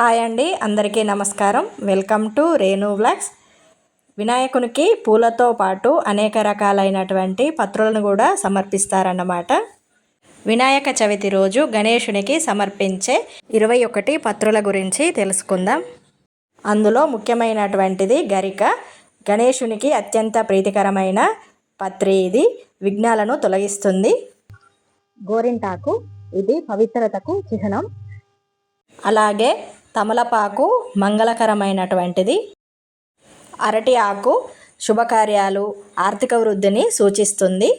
Hi అండి అందరికీ నమస్కారం. Welcome to Renu vlogs. వినాయకునికి పూలతో పాటు అనేక రకాలైనటువంటి పత్రులను కూడా సమర్పిస్తారన్నమాట. వినాయక చవితి రోజు గణేషునికి సమర్పించే ఇరవై ఒకటి పత్రుల గురించి తెలుసుకుందాం. అందులో ముఖ్యమైనటువంటిది గరిక. గణేషునికి అత్యంత ప్రీతికరమైన పత్రి ఇది. విఘ్నాలను తొలగిస్తుంది. గోరింటాకు. ఇది పవిత్రతకు చిహ్నం. అలాగే తమలపాకు మంగళకరమైనటువంటిది. అరటి ఆకు శుభకార్యాలు ఆర్థిక వృద్ధిని సూచిస్తుంది.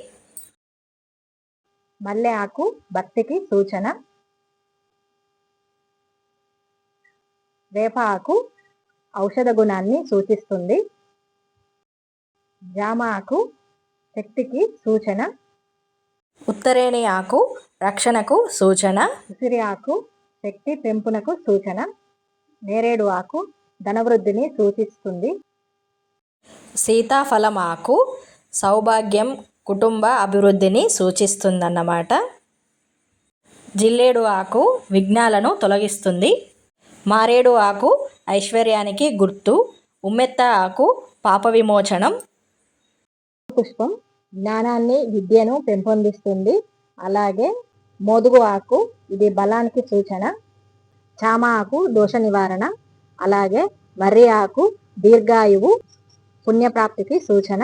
మల్లె ఆకు భక్తికి సూచన. వేప ఆకు ఔషధ గుణాన్ని సూచిస్తుంది. జామ ఆకు శక్తికి సూచన. ఉత్తరేణి ఆకు రక్షణకు సూచన. ఉసిరి ఆకు శక్తి పెంపునకు సూచన. నేరేడు ఆకు ధనవృద్ధిని సూచిస్తుంది. సీతాఫలం ఆకు సౌభాగ్యం కుటుంబ అభివృద్ధిని సూచిస్తుందన్నమాట. జిల్లేడు ఆకు విఘ్నాలను తొలగిస్తుంది. మారేడు ఆకు ఐశ్వర్యానికి గుర్తు. ఉమ్మెత్త ఆకు పాప విమోచనం. పుష్పం జ్ఞానాన్ని విద్యను పెంపొందిస్తుంది. అలాగే మోదుగు ఆకు ఇది బలానికి సూచన. చామ ఆకు దోష నివారణ అలాగే మర్రి ఆకు దీర్ఘాయువు పుణ్యప్రాప్తికి సూచన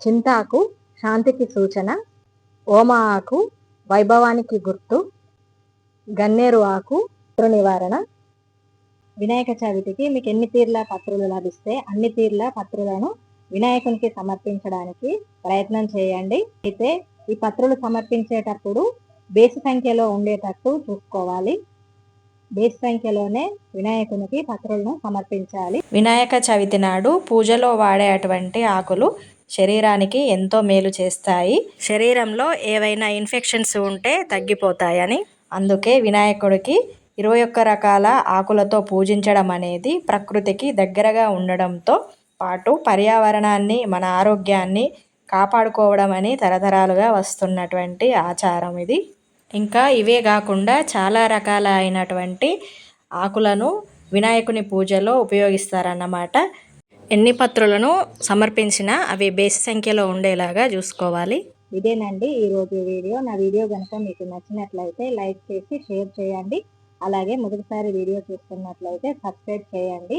చింతాకు శాంతికి సూచన ఓమ ఆకు వైభవానికి గుర్తు గన్నేరు ఆకు శత్రు నివారణ వినాయక చవితికి మీకు ఎన్ని తీర్ల పత్రులు లభిస్తే అన్ని తీర్ల పత్రులను వినాయకునికి సమర్పించడానికి ప్రయత్నం చేయండి. అయితే ఈ పత్రులు సమర్పించేటప్పుడు బేసి సంఖ్యలో ఉండేటట్టు చూసుకోవాలి. బేస్ సంఖ్యలోనే వినాయకునికి పత్రులను సమర్పించాలి. వినాయక చవితి నాడు పూజలో వాడే అటువంటి ఆకులు శరీరానికి ఎంతో మేలు చేస్తాయి. శరీరంలో ఏవైనా ఇన్ఫెక్షన్స్ ఉంటే తగ్గిపోతాయని. అందుకే వినాయకుడికి ఇరవై ఒక్క రకాల ఆకులతో పూజించడం అనేది ప్రకృతికి దగ్గరగా ఉండడంతో పాటు పర్యావరణాన్ని మన ఆరోగ్యాన్ని కాపాడుకోవడం అని తరతరాలుగా వస్తున్నటువంటి ఆచారం ఇది. ఇంకా ఇవే కాకుండా చాలా రకాల అయినటువంటి ఆకులను వినాయకుని పూజలో ఉపయోగిస్తారన్నమాట. ఎన్ని పత్రులను సమర్పించినా అవి బేసి సంఖ్యలో ఉండేలాగా చూసుకోవాలి. ఇదేనండి ఈరోజు వీడియో. నా వీడియో కనుక మీకు నచ్చినట్లయితే లైక్ చేసి షేర్ చేయండి. అలాగే మొదటిసారి వీడియో చూస్తున్నట్లయితే సబ్స్క్రైబ్ చేయండి.